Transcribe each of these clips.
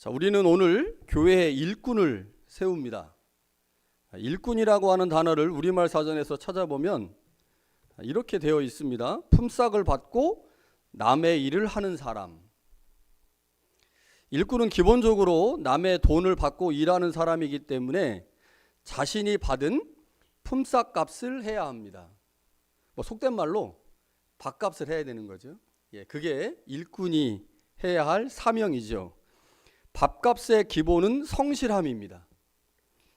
자, 우리는 오늘 교회의 일꾼을 세웁니다. 일꾼이라고 하는 단어를 우리말 사전에서 찾아보면 이렇게 되어 있습니다. 품삯을 받고 남의 일을 하는 사람. 일꾼은 기본적으로 남의 돈을 받고 일하는 사람이기 때문에 자신이 받은 품삯 값을 해야 합니다. 뭐 속된 말로 밥값을 해야 되는 거죠. 예, 그게 일꾼이 해야 할 사명이죠. 밥값의 기본은 성실함입니다.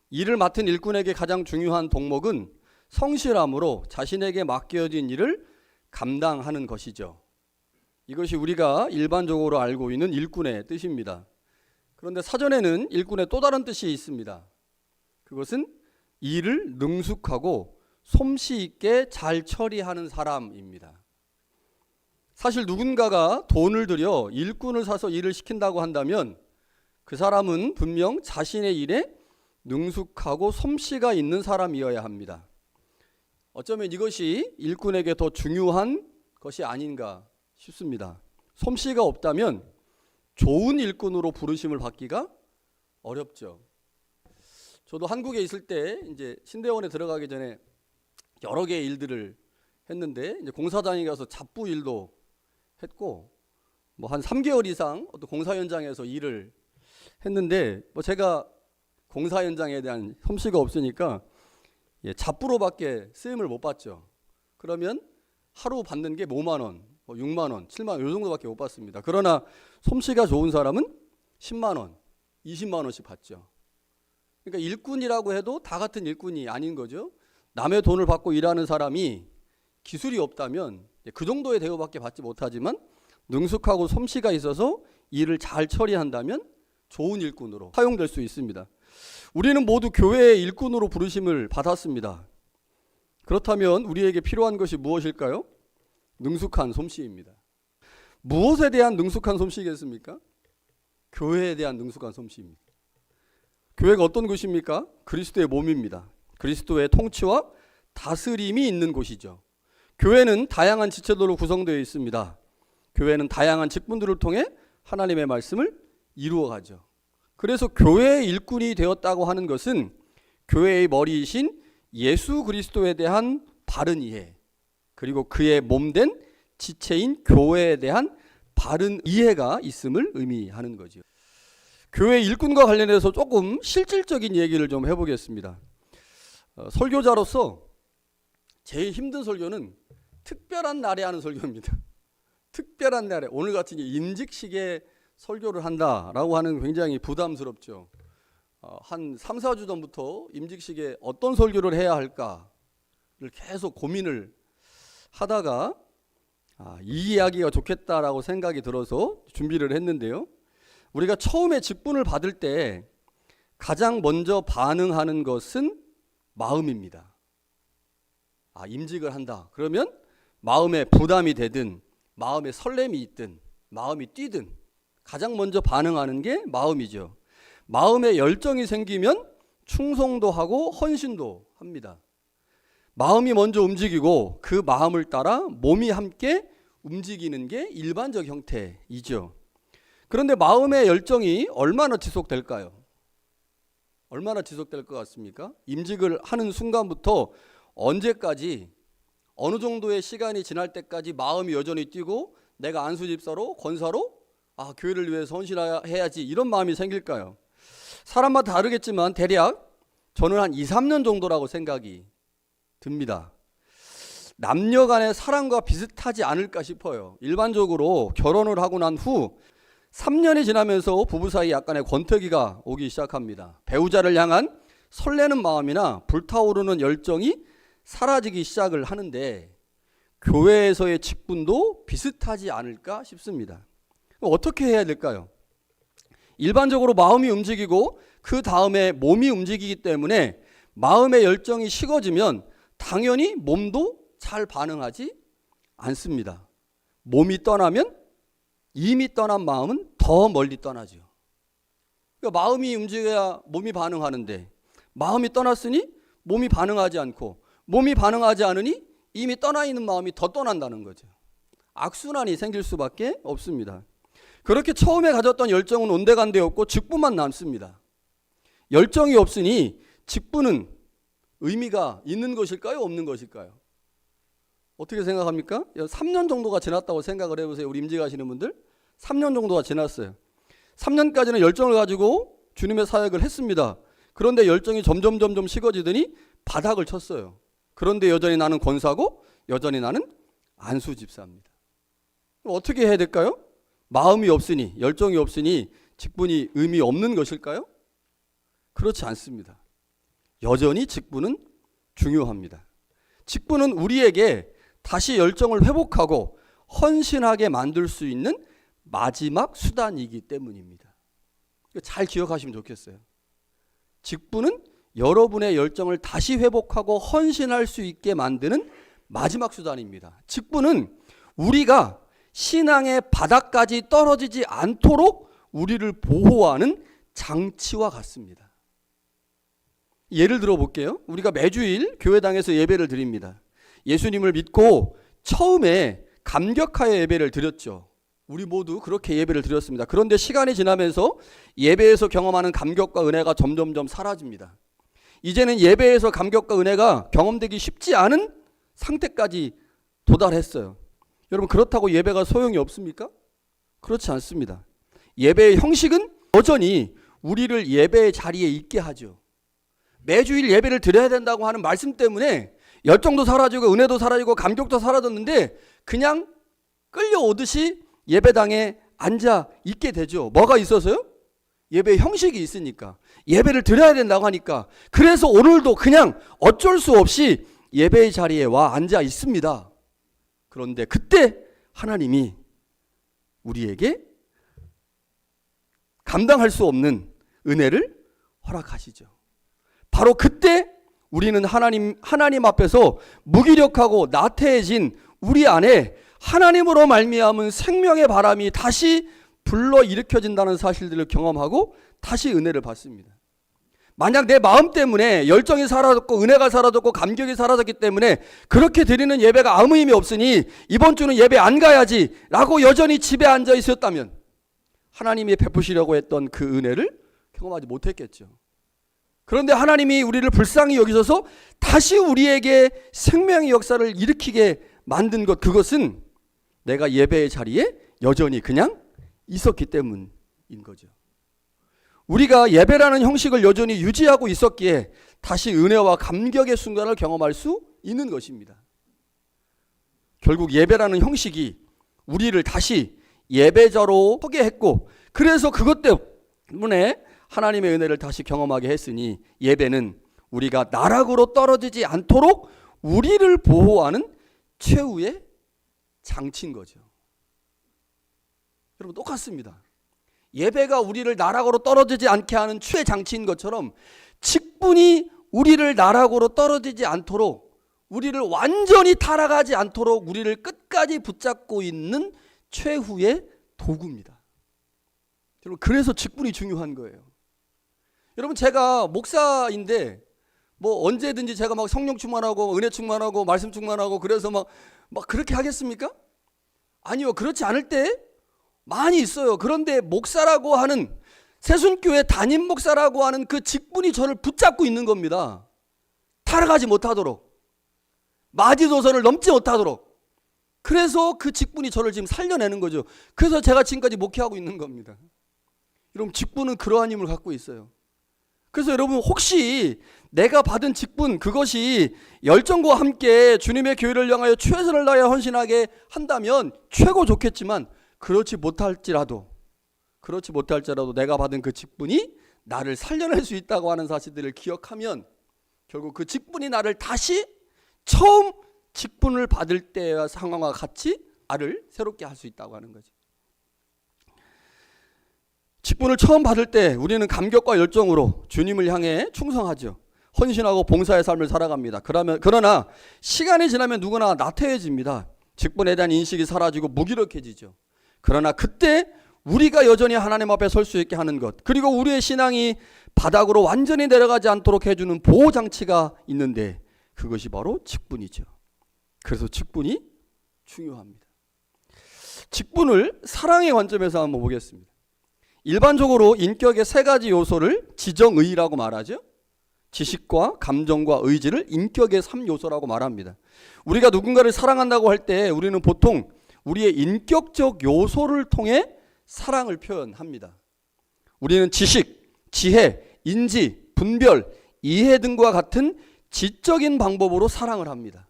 일을 맡은 일꾼에게 가장 중요한 덕목은 성실함으로 자신에게 맡겨진 일을 감당하는 것이죠. 이것이 우리가 일반적으로 알고 있는 일꾼의 뜻입니다. 그런데 사전에는 일꾼의 또 다른 뜻이 있습니다. 그것은 일을 능숙하고 솜씨 있게 잘 처리하는 사람입니다. 사실 누군가가 돈을 들여 일꾼을 사서 일을 시킨다고 한다면 그 사람은 분명 자신의 일에 능숙하고 솜씨가 있는 사람이어야 합니다. 어쩌면 이것이 일꾼에게 더 중요한 것이 아닌가 싶습니다. 솜씨가 없다면 좋은 일꾼으로 부르심을 받기가 어렵죠. 저도 한국에 있을 때 이제 신대원에 들어가기 전에 여러 개의 일들을 했는데 이제 공사장에 가서 잡부 일도 했고 뭐 한 3개월 이상 어떤 공사 현장에서 일을 했는데 뭐 제가 공사 현장에 대한 솜씨가 없으니까 예, 잡부로밖에 쓰임을 못 받죠. 그러면 하루 받는 게 5만 원, 뭐 6만 원, 7만 원 요 정도밖에 못 받습니다. 그러나 솜씨가 좋은 사람은 10만 원, 20만 원씩 받죠. 그러니까 일꾼이라고 해도 다 같은 일꾼이 아닌 거죠. 남의 돈을 받고 일하는 사람이 기술이 없다면 그 정도의 대우밖에 받지 못하지만 능숙하고 솜씨가 있어서 일을 잘 처리한다면 좋은 일꾼으로 사용될 수 있습니다. 우리는 모두 교회의 일꾼으로 부르심을 받았습니다. 그렇다면 우리에게 필요한 것이 무엇일까요? 능숙한 솜씨입니다. 무엇에 대한 능숙한 솜씨겠습니까? 교회에 대한 능숙한 솜씨입니다. 교회가 어떤 곳입니까? 그리스도의 몸입니다. 그리스도의 통치와 다스림이 있는 곳이죠. 교회는 다양한 지체들로 구성되어 있습니다. 교회는 다양한 직분들을 통해 하나님의 말씀을 이루어 가죠. 그래서 교회의 일꾼이 되었다고 하는 것은 교회의 머리이신 예수 그리스도에 대한 바른 이해, 그리고 그의 몸된 지체인 교회에 대한 바른 이해가 있음을 의미하는 거죠. 교회 일꾼과 관련해서 조금 실질적인 얘기를 좀 해보겠습니다. 어, 설교자로서 제일 힘든 설교는 특별한 날에 하는 설교입니다. 특별한 날에 오늘 같은 임직식에 설교를 한다라고 하는 굉장히 부담스럽죠. 어, 한 3, 4주 전부터 임직식에 어떤 설교를 해야 할까를 계속 고민을 하다가 아, 이 이야기가 좋겠다라고 생각이 들어서 준비를 했는데요. 우리가 처음에 직분을 받을 때 가장 먼저 반응하는 것은 마음입니다. 아, 임직을 한다. 그러면 마음에 부담이 되든 마음에 설렘이 있든 마음이 뛰든 가장 먼저 반응하는 게 마음이죠. 마음에 열정이 생기면 충성도 하고 헌신도 합니다. 마음이 먼저 움직이고 그 마음을 따라 몸이 함께 움직이는 게 일반적 형태이죠. 그런데 마음의 열정이 얼마나 지속될까요? 얼마나 지속될 것 같습니까? 임직을 하는 순간부터 언제까지 어느 정도의 시간이 지날 때까지 마음이 여전히 뛰고 내가 안수 집사로 권사로 아 교회를 위해서 헌신해야지 이런 마음이 생길까요? 사람마다 다르겠지만 대략 저는 한 2, 3년 정도라고 생각이 듭니다. 남녀 간의 사랑과 비슷하지 않을까 싶어요. 일반적으로 결혼을 하고 난 후 3년이 지나면서 부부 사이 약간의 권태기가 오기 시작합니다. 배우자를 향한 설레는 마음이나 불타오르는 열정이 사라지기 시작을 하는데 교회에서의 직분도 비슷하지 않을까 싶습니다. 어떻게 해야 될까요? 일반적으로 마음이 움직이고 그 다음에 몸이 움직이기 때문에 마음의 열정이 식어지면 당연히 몸도 잘 반응하지 않습니다. 몸이 떠나면 이미 떠난 마음은 더 멀리 떠나죠. 그러니까 마음이 움직여야 몸이 반응하는데 마음이 떠났으니 몸이 반응하지 않고 몸이 반응하지 않으니 이미 떠나 있는 마음이 더 떠난다는 거죠. 악순환이 생길 수밖에 없습니다. 그렇게 처음에 가졌던 열정은 온데간데 없고 직분만 남습니다. 열정이 없으니 직분은 의미가 있는 것일까요? 없는 것일까요? 어떻게 생각합니까? 3년 정도가 지났다고 생각을 해보세요. 우리 임직 하시는 분들. 3년 정도가 지났어요. 3년까지는 열정을 가지고 주님의 사역을 했습니다. 그런데 열정이 점점 점점 식어지더니 바닥을 쳤어요. 그런데 여전히 나는 권사고 여전히 나는 안수 집사입니다. 어떻게 해야 될까요? 마음이 없으니 열정이 없으니 직분이 의미 없는 것일까요? 그렇지 않습니다. 여전히 직분은 중요합니다. 직분은 우리에게 다시 열정을 회복하고 헌신하게 만들 수 있는 마지막 수단이기 때문입니다. 잘 기억하시면 좋겠어요. 직분은 여러분의 열정을 다시 회복하고 헌신할 수 있게 만드는 마지막 수단입니다. 직분은 우리가 신앙의 바닥까지 떨어지지 않도록 우리를 보호하는 장치와 같습니다. 예를 들어 볼게요. 우리가 매주일 교회당에서 예배를 드립니다. 예수님을 믿고 처음에 감격하여 예배를 드렸죠. 우리 모두 그렇게 예배를 드렸습니다. 그런데 시간이 지나면서 예배에서 경험하는 감격과 은혜가 점점점 사라집니다. 이제는 예배에서 감격과 은혜가 경험되기 쉽지 않은 상태까지 도달했어요. 여러분 그렇다고 예배가 소용이 없습니까? 그렇지 않습니다. 예배의 형식은 여전히 우리를 예배의 자리에 있게 하죠. 매주일 예배를 드려야 된다고 하는 말씀 때문에 열정도 사라지고 은혜도 사라지고 감격도 사라졌는데 그냥 끌려오듯이 예배당에 앉아 있게 되죠. 뭐가 있어서요? 예배 형식이 있으니까. 예배를 드려야 된다고 하니까. 그래서 오늘도 그냥 어쩔 수 없이 예배의 자리에 와 앉아 있습니다. 그런데 그때 하나님이 우리에게 감당할 수 없는 은혜를 허락하시죠. 바로 그때 우리는 하나님 하나님 앞에서 무기력하고 나태해진 우리 안에 하나님으로 말미암은 생명의 바람이 다시 불러 일으켜진다는 사실들을 경험하고 다시 은혜를 받습니다. 만약 내 마음 때문에 열정이 사라졌고 은혜가 사라졌고 감격이 사라졌기 때문에 그렇게 드리는 예배가 아무 의미 없으니 이번 주는 예배 안 가야지 라고 여전히 집에 앉아 있었다면 하나님이 베푸시려고 했던 그 은혜를 경험하지 못했겠죠. 그런데 하나님이 우리를 불쌍히 여기셔서 다시 우리에게 생명의 역사를 일으키게 만든 것 그것은 내가 예배의 자리에 여전히 그냥 있었기 때문인 거죠. 우리가 예배라는 형식을 여전히 유지하고 있었기에 다시 은혜와 감격의 순간을 경험할 수 있는 것입니다. 결국 예배라는 형식이 우리를 다시 예배자로 서게 했고 그래서 그것 때문에 하나님의 은혜를 다시 경험하게 했으니 예배는 우리가 나락으로 떨어지지 않도록 우리를 보호하는 최후의 장치인 거죠. 여러분 똑같습니다. 예배가 우리를 나락으로 떨어지지 않게 하는 최 장치인 것처럼 직분이 우리를 나락으로 떨어지지 않도록 우리를 완전히 타락하지 않도록 우리를 끝까지 붙잡고 있는 최후의 도구입니다. 여러분 그래서 직분이 중요한 거예요. 여러분 제가 목사인데 뭐 언제든지 제가 막 성령 충만하고 은혜 충만하고 말씀 충만하고 그래서 막 막 그렇게 하겠습니까? 아니요. 그렇지 않을 때 많이 있어요. 그런데 목사라고 하는 세순교회 담임 목사라고 하는 그 직분이 저를 붙잡고 있는 겁니다. 타락하지 못하도록 마지도선을 넘지 못하도록 그래서 그 직분이 저를 지금 살려내는 거죠. 그래서 제가 지금까지 목회하고 있는 겁니다. 여러분 직분은 그러한 힘을 갖고 있어요. 그래서 여러분 혹시 내가 받은 직분 그것이 열정과 함께 주님의 교회를 향하여 최선을 다해 헌신하게 한다면 최고 좋겠지만 그렇지 못할지라도 그렇지 못할지라도 내가 받은 그 직분이 나를 살려낼 수 있다고 하는 사실들을 기억하면 결국 그 직분이 나를 다시 처음 직분을 받을 때와 상황과 같이 나를 새롭게 할 수 있다고 하는 거죠. 직분을 처음 받을 때 우리는 감격과 열정으로 주님을 향해 충성하죠. 헌신하고 봉사의 삶을 살아갑니다. 그러면 그러나 시간이 지나면 누구나 나태해집니다. 직분에 대한 인식이 사라지고 무기력해지죠. 그러나 그때 우리가 여전히 하나님 앞에 설 수 있게 하는 것, 그리고 우리의 신앙이 바닥으로 완전히 내려가지 않도록 해주는 보호 장치가 있는데 그것이 바로 직분이죠. 그래서 직분이 중요합니다. 직분을 사랑의 관점에서 한번 보겠습니다. 일반적으로 인격의 세 가지 요소를 지정의라고 말하죠. 지식과 감정과 의지를 인격의 3요소라고 말합니다. 우리가 누군가를 사랑한다고 할 때 우리는 보통 우리의 인격적 요소를 통해 사랑을 표현합니다. 우리는 지식, 지혜, 인지, 분별, 이해 등과 같은 지적인 방법으로 사랑을 합니다.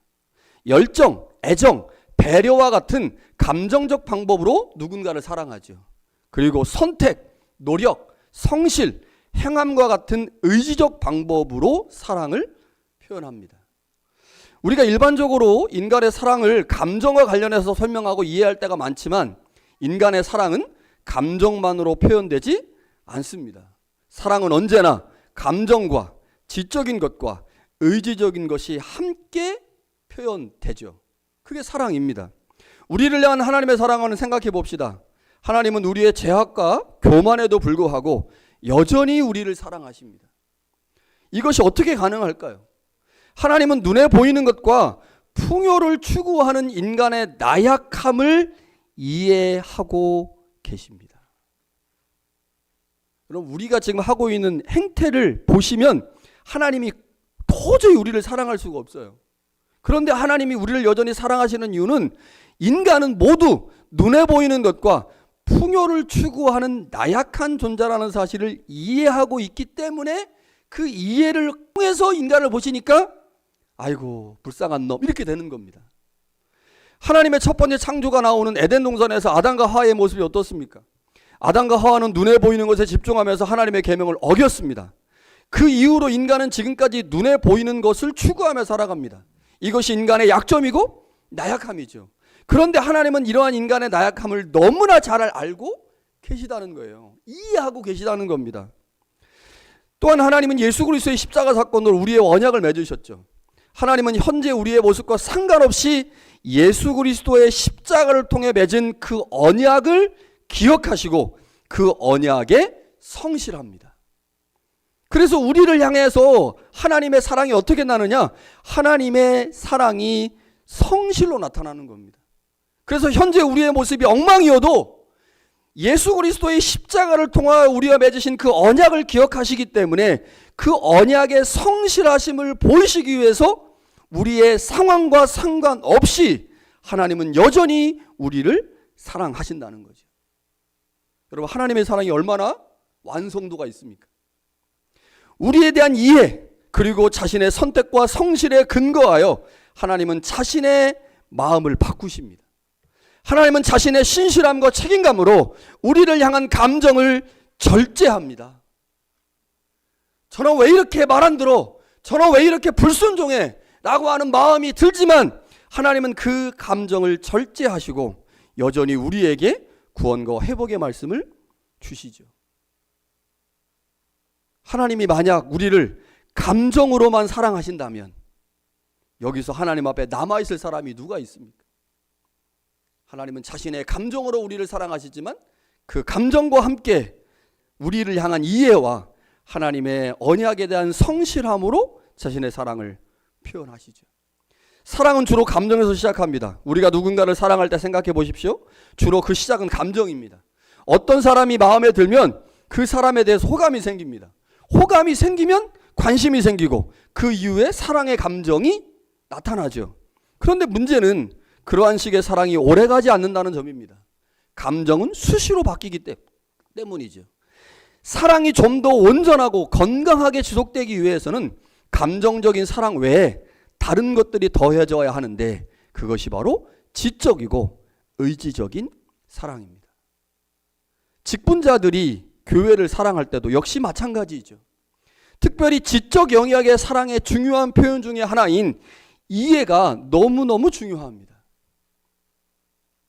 열정, 애정, 배려와 같은 감정적 방법으로 누군가를 사랑하죠. 그리고 선택, 노력, 성실, 행함과 같은 의지적 방법으로 사랑을 표현합니다. 우리가 일반적으로 인간의 사랑을 감정과 관련해서 설명하고 이해할 때가 많지만 인간의 사랑은 감정만으로 표현되지 않습니다. 사랑은 언제나 감정과 지적인 것과 의지적인 것이 함께 표현되죠. 그게 사랑입니다. 우리를 향한 하나님의 사랑을 생각해 봅시다. 하나님은 우리의 죄악과 교만에도 불구하고 여전히 우리를 사랑하십니다. 이것이 어떻게 가능할까요? 하나님은 눈에 보이는 것과 풍요를 추구하는 인간의 나약함을 이해하고 계십니다. 여러분 우리가 지금 하고 있는 행태를 보시면 하나님이 도저히 우리를 사랑할 수가 없어요. 그런데 하나님이 우리를 여전히 사랑하시는 이유는 인간은 모두 눈에 보이는 것과 풍요를 추구하는 나약한 존재라는 사실을 이해하고 있기 때문에 그 이해를 통해서 인간을 보시니까 아이고 불쌍한 놈 이렇게 되는 겁니다. 하나님의 첫 번째 창조가 나오는 에덴 동산에서 아담과 하와의 모습이 어떻습니까? 아담과 하와는 눈에 보이는 것에 집중하면서 하나님의 계명을 어겼습니다. 그 이후로 인간은 지금까지 눈에 보이는 것을 추구하며 살아갑니다. 이것이 인간의 약점이고 나약함이죠. 그런데 하나님은 이러한 인간의 나약함을 너무나 잘 알고 계시다는 거예요. 이해하고 계시다는 겁니다. 또한 하나님은 예수 그리스도의 십자가 사건으로 우리의 언약을 맺으셨죠. 하나님은 현재 우리의 모습과 상관없이 예수 그리스도의 십자가를 통해 맺은 그 언약을 기억하시고 그 언약에 성실합니다. 그래서 우리를 향해서 하나님의 사랑이 어떻게 나느냐? 하나님의 사랑이 성실로 나타나는 겁니다. 그래서 현재 우리의 모습이 엉망이어도 예수 그리스도의 십자가를 통하여 우리가 맺으신 그 언약을 기억하시기 때문에 그 언약의 성실하심을 보이시기 위해서 우리의 상황과 상관없이 하나님은 여전히 우리를 사랑하신다는 거죠. 여러분 하나님의 사랑이 얼마나 완성도가 있습니까? 우리에 대한 이해 그리고 자신의 선택과 성실에 근거하여 하나님은 자신의 마음을 바꾸십니다. 하나님은 자신의 신실함과 책임감으로 우리를 향한 감정을 절제합니다. 저는 왜 이렇게 말 안 들어? 저는 왜 이렇게 불순종해? 라고 하는 마음이 들지만 하나님은 그 감정을 절제하시고 여전히 우리에게 구원과 회복의 말씀을 주시죠. 하나님이 만약 우리를 감정으로만 사랑하신다면 여기서 하나님 앞에 남아있을 사람이 누가 있습니까? 하나님은 자신의 감정으로 우리를 사랑하시지만 그 감정과 함께 우리를 향한 이해와 하나님의 언약에 대한 성실함으로 자신의 사랑을 표현하시죠. 사랑은 주로 감정에서 시작합니다. 우리가 누군가를 사랑할 때 생각해 보십시오. 주로 그 시작은 감정입니다. 어떤 사람이 마음에 들면 그 사람에 대해서 호감이 생깁니다. 호감이 생기면 관심이 생기고 그 이후에 사랑의 감정이 나타나죠. 그런데 문제는 그러한 식의 사랑이 오래가지 않는다는 점입니다. 감정은 수시로 바뀌기 때문이죠. 사랑이 좀 더 온전하고 건강하게 지속되기 위해서는 감정적인 사랑 외에 다른 것들이 더해져야 하는데 그것이 바로 지적이고 의지적인 사랑입니다. 직분자들이 교회를 사랑할 때도 역시 마찬가지죠. 특별히 지적 영역의 사랑의 중요한 표현 중에 하나인 이해가 너무너무 중요합니다.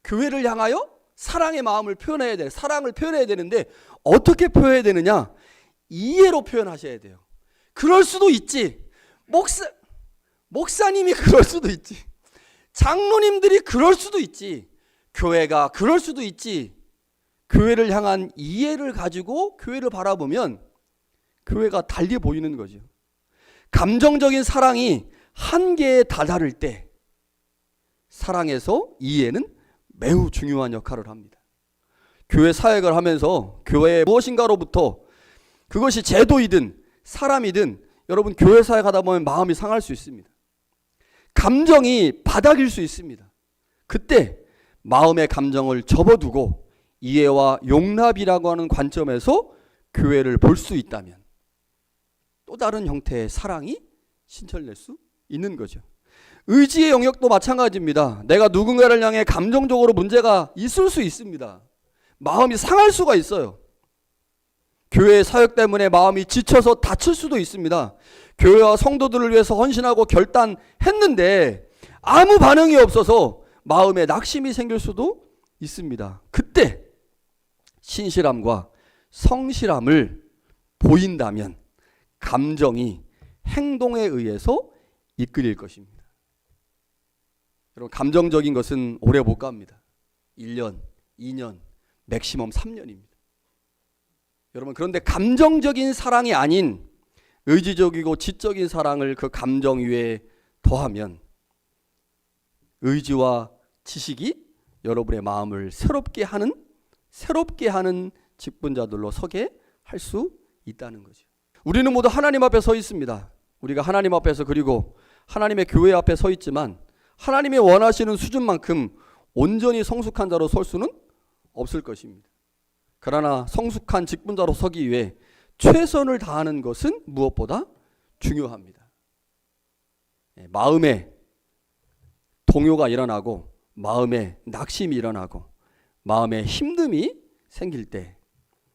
교회를 향하여 사랑의 마음을 표현해야 돼. 사랑을 표현해야 되는데 어떻게 표현해야 되느냐? 이해로 표현하셔야 돼요. 그럴 수도 있지. 목사 목사님이 그럴 수도 있지. 장로님들이 그럴 수도 있지. 교회가 그럴 수도 있지. 교회를 향한 이해를 가지고 교회를 바라보면 교회가 달리 보이는 거죠. 감정적인 사랑이 한계에 다다를 때 사랑에서 이해는 매우 중요한 역할을 합니다. 교회 사역을 하면서 교회의 무엇인가로부터 그것이 제도이든 사람이든 여러분 교회 사역하다 보면 마음이 상할 수 있습니다. 감정이 바닥일 수 있습니다. 그때 마음의 감정을 접어두고 이해와 용납이라고 하는 관점에서 교회를 볼 수 있다면 또 다른 형태의 사랑이 신철될 수 있는 거죠. 의지의 영역도 마찬가지입니다. 내가 누군가를 향해 감정적으로 문제가 있을 수 있습니다. 마음이 상할 수가 있어요. 교회 사역 때문에 마음이 지쳐서 다칠 수도 있습니다. 교회와 성도들을 위해서 헌신하고 결단했는데 아무 반응이 없어서 마음에 낙심이 생길 수도 있습니다. 그때 신실함과 성실함을 보인다면 감정이 행동에 의해서 이끌릴 것입니다. 여러분 감정적인 것은 오래 못 갑니다. 1년, 2년, 맥시멈 3년입니다. 여러분 그런데 감정적인 사랑이 아닌 의지적이고 지적인 사랑을 그 감정 위에 더하면 의지와 지식이 여러분의 마음을 새롭게 하는 새롭게 하는 직분자들로 서게 할 수 있다는 거죠. 우리는 모두 하나님 앞에 서 있습니다. 우리가 하나님 앞에서 그리고 하나님의 교회 앞에 서 있지만 하나님이 원하시는 수준만큼 온전히 성숙한 자로 설 수는 없을 것입니다. 그러나 성숙한 직분자로 서기 위해 최선을 다하는 것은 무엇보다 중요합니다. 예, 마음에 동요가 일어나고 마음에 낙심이 일어나고 마음에 힘듦이 생길 때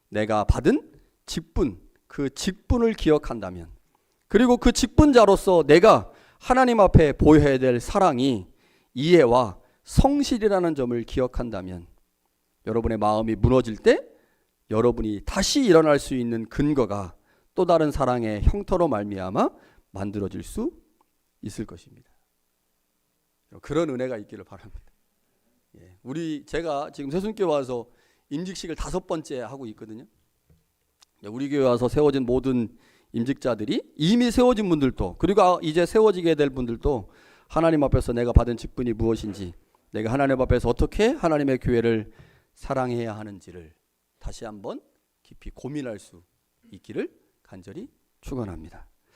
내가 받은 직분 그 직분을 기억한다면 그리고 그 직분자로서 내가 하나님 앞에 보여야 될 사랑이 이해와 성실이라는 점을 기억한다면 여러분의 마음이 무너질 때 여러분이 다시 일어날 수 있는 근거가 또 다른 사랑의 형태로 말미암아 만들어질 수 있을 것입니다. 그런 은혜가 있기를 바랍니다. 예, 우리 제가 지금 세순교회 와서 임직식을 다섯 번째 하고 있거든요. 예, 우리 교회 와서 세워진 모든 임직자들이 이미 세워진 분들도 그리고 아, 이제 세워지게 될 분들도 하나님 앞에서 내가 받은 직분이 무엇인지 내가 하나님 앞에서 어떻게 하나님의 교회를 사랑해야 하는지를 다시 한번 깊이 고민할 수 있기를 간절히 축원합니다.